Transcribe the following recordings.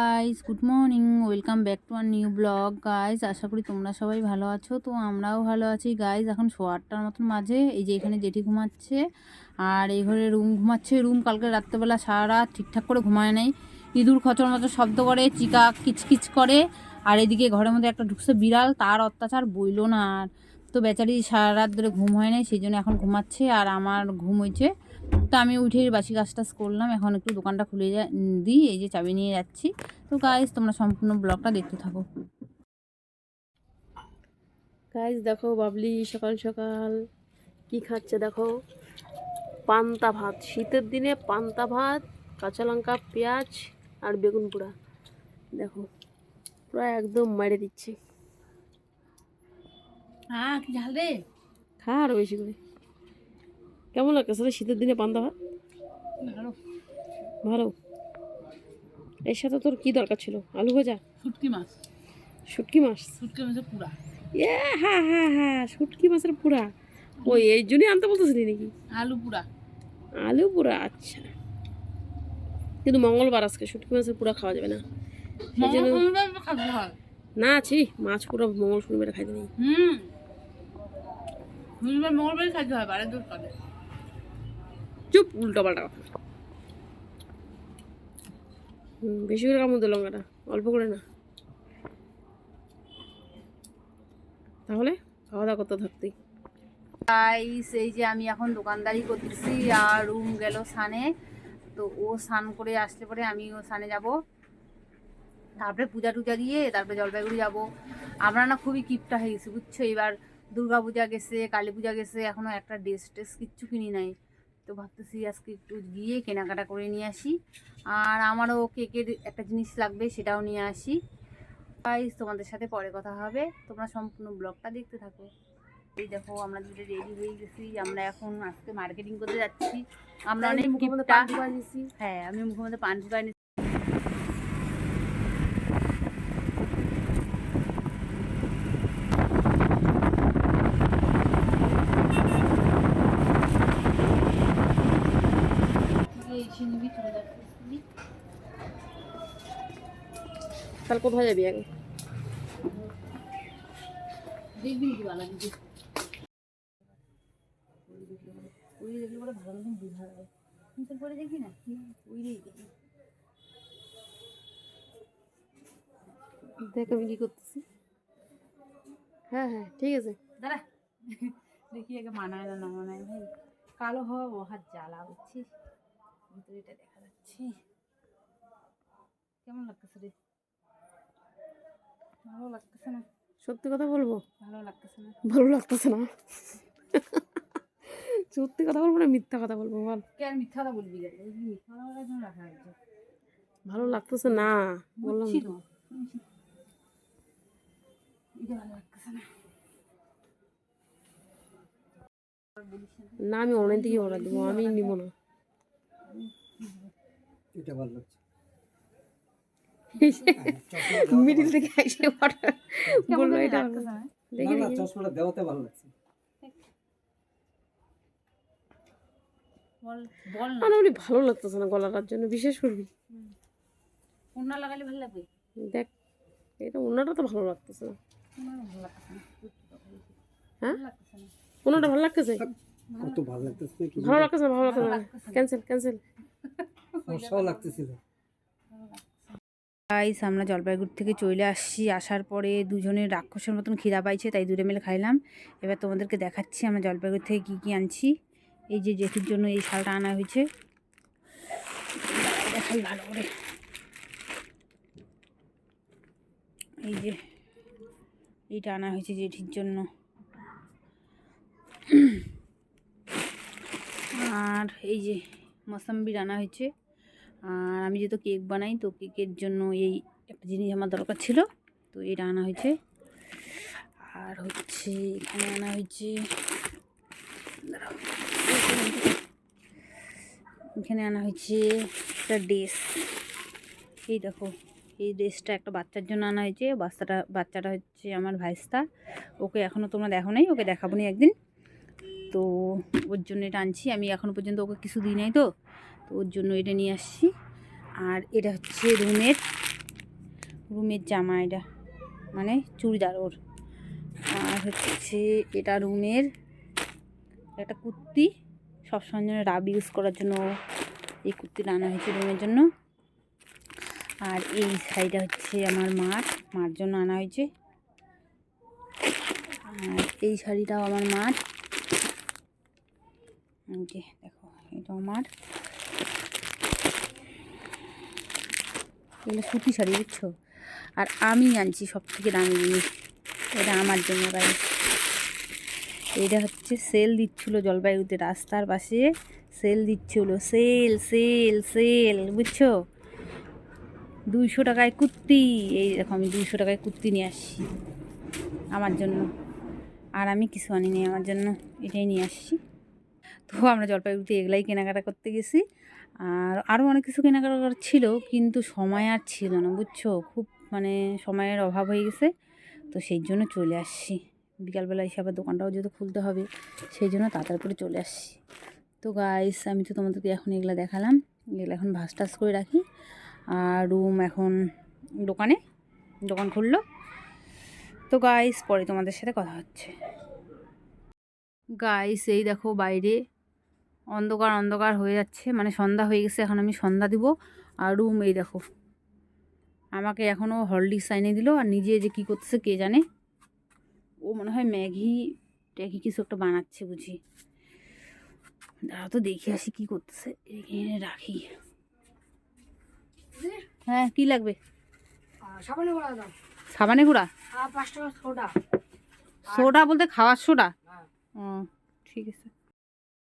Guys good morning welcome back to our new blog guys আশা করি তোমরা সবাই ভালো আছো। তো আমরাও ভালো আছি গাইস এখন শো আটটার মতন মাঝে এই যে এখানে জেঠি ঘুমাচ্ছে। আর এই ঘরে রুম ঘুমাচ্ছে। রুম কালকে রাত্রেবেলা সারা ঠিকঠাক করে ঘুমায় নাই। ইঁদুর খচর মতো শব্দ করে চিকা কিচকিচ করে। আর এদিকে ঘরের মধ্যে একটা ঢুকছে বিড়াল। তার অত্যাচার বইলো না আর। তো বেচারি সারা রাত ধরে ঘুম হয় নাই, সেই জন্য এখন ঘুমাচ্ছে। আর আমার ঘুম হয়েছে তো আমি উঠে বাসি কাজ টাজ করলাম। এখন একটু দোকানটা খুলে যা দিই এই যে চাবি নিয়ে যাচ্ছি। তো গাইজ তোমরা সম্পূর্ণ ব্লগটা দেখতে থাকো। গাইজ দেখো বাবলি সকাল সকাল কি খাচ্ছে দেখো? পান্তা ভাত শীতের দিনে পান্তা ভাত কাঁচা লঙ্কা পেঁয়াজ আর বেগুন পোড়া। দেখো পুরো একদম মারে দিচ্ছে। হ্যাঁ ঝাল রে। খা আরও বেশি করে। কেমন লাগছে? রে শীতের দিনে পান্তা ভাত? ভালো। ভালো। এর সাথে তোর কি দরকার ছিল? আলু ভাজা? শুটকি মাছ। শুটকি মাছ? শুটকি মাছের পুরা। ইয়ে হ্যাঁ হ্যাঁ হ্যাঁ শুটকি মাছের পুরা। ওই এই জন্যই আনতে বলতেছিলি নাকি? আলু পুরা। আলু পুরা আচ্ছা। কিন্তু মঙ্গলবার আজকে শুটকি মাছের পুরা খাওয়া যাবে না। না আছি মাছ পুরো মঙ্গল শনিবারে খাইতে নেই। হুম। বুঝবার মঙ্গলবারই খাইতে হয় বারে দূর খাবে। চুপ উল্টো পাল্টা কথা বেশি করে কামড় দিল লঙ্কাটা, অল্প করে না। তাহলে খাওয়া দাওয়া করতে থাকতেই গাইস এই যে আমি এখন দোকানদারি করতেছি আর রুম গেল সানে। তো ও স্নান করে আসলে পরে আমি ও সানে যাব। তারপরে পূজা টুজা দিয়ে তারপরে জলপাইগুড়ি যাব। আমরা না খুবই কিপটা হয়ে গেছি, বুঝছ? এবার দুর্গা পূজা গেছে কালী পূজা গেছে, এখনও একটা ড্রেস টেস কিচ্ছু কিনি নাই। তো ভাবতেছি আজকে একটু গিয়ে কেনাকাটা করে নিয়ে আসি। আর আমারও কেকের একটা জিনিস লাগবে সেটাও নিয়ে আসি। গাইস তোমাদের সাথে পরে কথা হবে। তোমরা সম্পূর্ণ ব্লগটা দেখতে থাকো। এই দেখো আমরা দুটো রেডি হয়ে গেছি। আমরা এখন আজকে মার্কেটিং করতে যাচ্ছি। আমরা অনেক কিপটা হ্যাঁ আমি মুখের মধ্যে পান ঢুকাই নিচ্ছি তাহলে কোথায় যাবি আগে দেখবি কি ভালো দিদি ওই দেখলে পরে ভালো মতন বোঝা যাবে কিন্তু পরে দেখি আমি কি করতেছি। হ্যাঁ হ্যাঁ ঠিক আছে। দাঁড়া। দেখি আগে মানায় না না মানায়। ভাই কালো হওয়া মহা জ্বালা বুঝছিস? ভিতরে এটা দেখা যাচ্ছে। কেমন লাগতেছে রে? ভালো লাগতেছে না। সত্যি কথা বলব? ভালো লাগতেছে না। ভালো লাগতেছে না। সত্যি কথা বলব না মিথ্যা কথা বলব বল। কে আর মিথ্যা কথা বলবি মিথ্যা কথা রাখা হয়েছে। ভালো লাগতেছে না বললাম। তো। না। আমি অনলাইন থেকে অর্ডার দেবো আমি নিব না। এটা ভালো লাগছে। মিডিল থেকে এসে বলল এটা ভালো। লাগতেছে না? দেখি। চশমাটা দেওয়াতে ভালো লাগছে। বল বল না। মানে ভালো লাগতেছে না গলাটার জন্য বিশেষ করবি ওড়না লাগালে ভালো লাগবে? দেখ এটা ওনাটা তো ভালো লাগতেছে না। হ্যাঁ? ভালো ওনাটা ভালো লাগতেছে? কত ভালো লাগতেছে ভালো লাগতেছে না ভালো লাগতেছে না। ক্যান্সেল ক্যান্সেল লাগতেছিল। গাইস আমরা জলপাইগুড়ি থেকে চলে আসছি। আসার পরে দুজনের রাক্ষসের মতন খিদা পাইছে, তাই দূরে মেলে খাইলাম। এবার তোমাদেরকে দেখাচ্ছি আমরা জলপাইগুড়ি থেকে কী কী আনছি। এই যে জেঠির জন্য এই শালটা আনা হয়েছে। দেখাই ভালো করে। এই যে এইটা আনা হয়েছে জেঠির জন্য। আর এই যে মৌসাম্বির আনা হয়েছে। আর আমি যেহেতু কেক বানাই, তো কেকের জন্য এই একটা জিনিস আমার দরকার ছিল, তো এটা আনা হয়েছে। আর হচ্ছে এখানে আনা হয়েছে এখানে আনা হয়েছে একটা ড্রেস। এই দেখো, এই ড্রেসটা একটা বাচ্চার জন্য আনা হয়েছে, বাচ্চাটা বাচ্চাটা হচ্ছে আমার ভাইস্তা। ওকে এখনও তোমরা দেখো নাই, ওকে দেখাবো নি একদিন। তো ওর জন্য এটা আনছি, আমি এখনও পর্যন্ত ওকে কিছু দিই নাই তো। তো ওর জন্য এটা নিয়ে আসছি। আর এটা হচ্ছে রুমের রুমের জামা এটা মানে চুড়িদার ওর। আর হচ্ছে এটা রুমের একটা কুর্তি সবসময় জন্য রাব ইউজ করার জন্য এই কুর্তিটা আনা হয়েছে রুমের জন্য। আর এই শাড়িটা হচ্ছে আমার মার মার জন্য আনা হয়েছে। আর এই শাড়িটাও আমার মার। দেখো এটা আমার। এগুলো সুতি শাড়ি, বুঝছ? আর আমি আনছি সব থেকে দামি জিনিস। এটা আমার জন্য তাই এটা হচ্ছে সেল দিচ্ছিল জলপাইগুড়িতে, রাস্তার পাশে সেল দিচ্ছিল। সেল সেল সেল বুঝছ? দুইশো টাকায় কুর্তি। এই দেখো, আমি দুইশো টাকায় কুর্তি নিয়ে আসছি আমার জন্য। আর আমি কিছু আনিনি আমার জন্য, এটাই নিয়ে আসছি। তো আমরা জলপাইগুড়িতে এগুলাই কেনাকাটা করতে গেছি। আর আরও অনেক কিছু কেনাকাটা ছিল, কিন্তু সময় আর ছিল না, বুঝছ? খুব মানে সময়ের অভাব হয়ে গেছে, তো সেই জন্য চলে আসছি। বিকালবেলা এসে আবার দোকানটাও যেহেতু খুলতে হবে, সেই জন্য তাড়াতাড়ি করে চলে আসছি। তো গাইস আমি তো তোমাদেরকে এখন এগুলো দেখালাম, এগুলো এখন ভাস টাস করে রাখি। আর রুম এখন দোকানে, দোকান খুললো। তো গাইস পরে তোমাদের সাথে কথা হচ্ছে। গাইস এই দেখো বাইরে অন্ধকার অন্ধকার হয়ে যাচ্ছে। মানে সন্ধ্যা হয়ে গেছে এখন আমি সন্ধ্যা দিব। আর রুম এই দেখো। আমাকে এখনও হলডিক্স আইনে দিল আর নিজে যে কী করতেছে কে জানে? ও মনে হয় ম্যাগি ট্যাগি কিছু একটা বানাচ্ছে বুঝি। দাঁড়া তো দেখে আসি কী করতেছে। এখানে রাখি। হ্যাঁ কি লাগবে? সাবানে বলা দাও। সাবানে গুঁড়া? সোডা। সোডা বলতে খাওয়ার সোডা? হ্যাঁ। ও ঠিক আছে।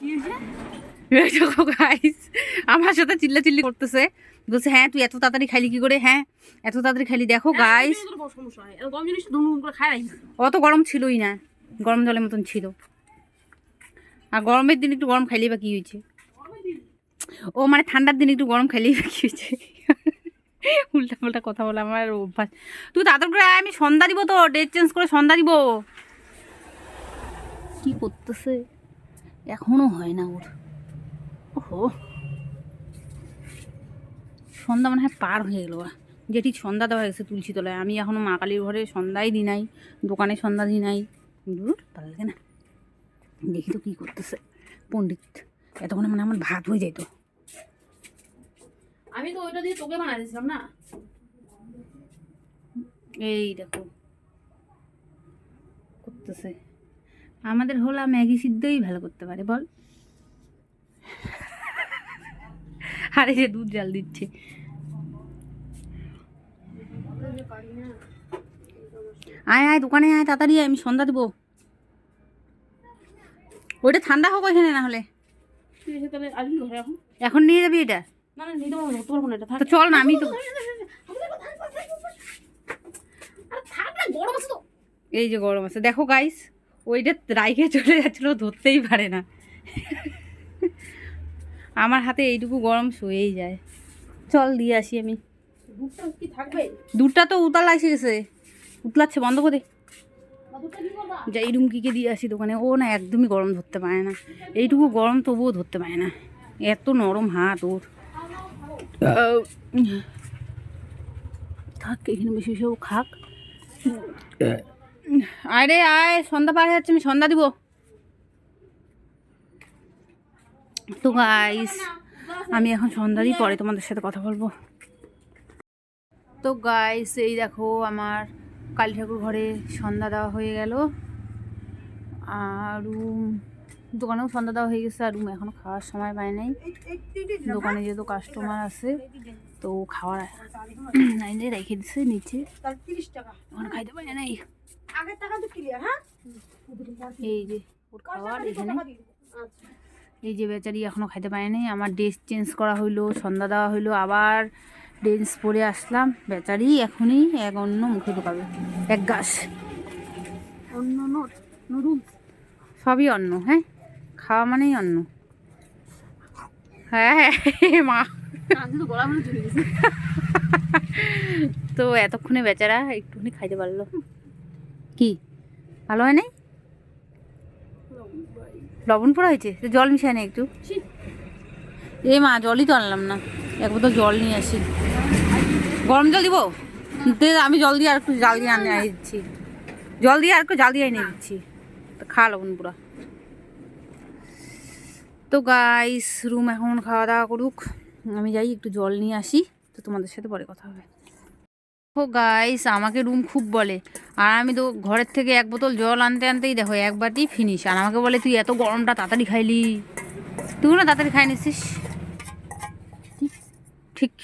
আমার সাথে চিল্লা চিল্লি করতেছে। বলছে হ্যাঁ তুই এত তাড়াতাড়ি খাইলি কি করে? হ্যাঁ এত তাড়াতাড়ি খাইলি দেখো গাইস সমস্যা হয়। রাখি অত গরম ছিলই না। গরম জলের মতন ছিল। আর গরমের দিন একটু গরম খাইলেই বা কি হয়েছে? ও মানে ঠান্ডার দিন একটু গরম খাইলেই বা কি হয়েছে? উল্টা পাল্টা কথা বলে আমার অভ্যাস। তুই তাড়াতাড়ি করে আমি সন্ধ্যা দিব তো ডেট চেঞ্জ করে সন্ধ্যা দিব। কি করতেছে? এখনও হয় না ওর। ওহো। সন্ধ্যা মনে হয় পার হয়ে গেল যেটি সন্ধ্যা দেওয়া হয়ে গেছে তুলসী তলায় আমি এখনও মা কালীর ঘরে সন্ধ্যাই দিই নাই দোকানে সন্ধ্যা দিই নাই। দূর ভালো লাগে না। দেখি তো কী করতেছে পণ্ডিত। এতক্ষণে মানে আমার ভাত হয়ে যেত আমি তো ওইটা দিয়ে তোকে বানাই দিয়েছিলাম না? এই দেখো। করতেছে। আমাদের হোলা ম্যাগি সিদ্ধই ভালো করতে পারে, বল। আরে যে দুধ জাল দিচ্ছে। আয় আয়, দোকানে আয়, তাড়াতাড়ি আমি সন্ধ্যা দেবো। ওইটা ঠান্ডা হোক ওইখানে না হলে। এখন নিয়ে যাবি এটা? চল না, আমি তো এই যে গরম আছে, দেখো গাইস ওইটা রাইখে চলে যাচ্ছিল ধরতেই পারে না। আমার হাতে এইটুকু গরম শুয়েই যায়। চল দিয়ে আসি আমি। দুধটা কি থাকবে? দুধটা তো উতাল এসে গেছে উতলাচ্ছে বন্ধ করে যা এই রুমকিকে দিয়ে আসি দোকানে। ও না একদমই গরম ধরতে পারে না। এইটুকু গরম তবুও ধরতে পারে না। এত নরম হাত ওর। থাক এখানে বেশি সব খাক। আরে আয়, সন্ধ্যা পার হয়ে যাচ্ছে, আমি সন্ধ্যা দিব। তো গাইস আমি এখন সন্ধ্যা দিই পরে তোমাদের সাথে কথা বলব। তো গাইস এই দেখো আমার কালী ঠাকুর ঘরে সন্ধ্যা দেওয়া হয়ে গেল। আর দোকানেও সন্ধ্যা দেওয়া হয়ে গেছে, আর রুম এখনও খাওয়ার সময় পায় নাই। দোকানে যেহেতু কাস্টমার আছে, তো খাওয়ার আইনে রেখে দিছে নিচে। এখন খাইতে পারে নাই। আগের টাকা তো ক্লিয়ার হ্যাঁ? এই যে ওর খাওয়ার এখানে। আচ্ছা। এই যে বেচারি এখনও খাইতে পারে নাই। আমার ড্রেস চেঞ্জ করা হইল সন্ধ্যা দেওয়া হইল আবার ড্রেস পরে আসলাম। বেচারি এখনই এক অন্য মুখে ঢোকাবে। এক গাছ। অন্য নুডলস সবই অন্য হ্যাঁ? খাওয়া মানেই অন্য হ্যাঁ হ্যাঁ মা। তো এতক্ষণে বেচারা একটুখানি খাইতে পারল। কি? ভালো হয় নাই? লবণ পোড়া হয়েছে? তো জল মিশায় না একটু। এ মা, জলই তো আনলাম না। এক বোতল জল নিয়ে আসি। গরম জল দিব? আমি জল দিয়ে আর একটু জাল দিয়ে আনে দিচ্ছি জল দিয়ে আর একটু জাল দিয়ে এনে দিচ্ছি। তো খা লবণ পুরা তো গাইস রুম এখন খাওয়া দাওয়া করুক। আমি যাই, একটু জল নিয়ে আসি। তো তোমাদের সাথে পরে কথা হবে। ও গাইস আমাকে রুম খুব বলে। আর আমি তো ঘরের থেকে এক বোতল জল আনতে আনতেই দেখো এক বাটি ফিনিশ আর আমাকে বলে তুই এত গরমটা তাড়াতাড়ি খাইলি। তুই না তাড়াতাড়ি খাই নিছিস? ঠিক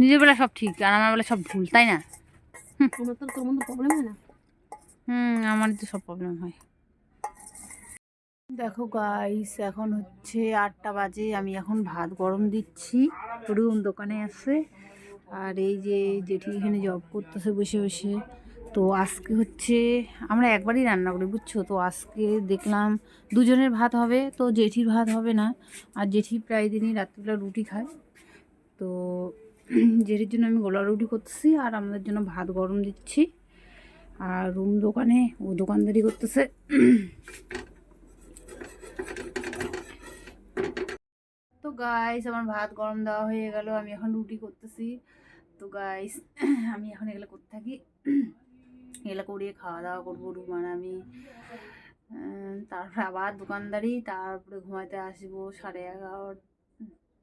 নিজের বেলা সব ঠিক আর আমার বেলা সব ভুল তাই হয় না? হুম আমার তো সব প্রবলেম হয়। দেখো গাইস এখন হচ্ছে আটটা বাজে আমি এখন ভাত গরম দিচ্ছি। রুম দোকানে আছে। আর এই যে জেঠি এখানে জব করতেছে বসে বসে, তো আজকে হচ্ছে আমরা একবারই রান্না করি, বুঝছ? তো আজকে দেখলাম দুজনের ভাত হবে, তো জেঠির ভাত হবে না। আর জেঠি প্রায় দিনই রাত্রিবেলা রুটি খায়। তো জেঠির জন্য আমি গোলা রুটি করতেছি, আর আমাদের জন্য ভাত গরম দিচ্ছি। আর রুম দোকানে ও দোকানদারি করতেছে। তো গাইস আমার ভাত গরম দেওয়া হয়ে গেল, আমি এখন রুটি করতেছি। তো গাইস আমি এখন এগুলো করতে থাকি। এগুলো করিয়ে খাওয়া দাওয়া করব রুমান আমি তারপরে আবার দোকানদারি, তারপরে ঘুমাইতে আসব সাড়ে এগারো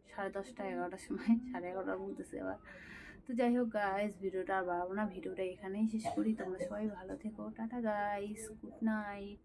সাড়ে দশটা, এগারোটার সময়, সাড়ে এগারোটা বলতেছে আবার। তো যাই হোক গাইস ভিডিওটা আর বাড়াবো না, ভিডিওটা এখানেই শেষ করি। তোমরা সবাই ভালো থেকো, টাটা গাইস গুড নাইট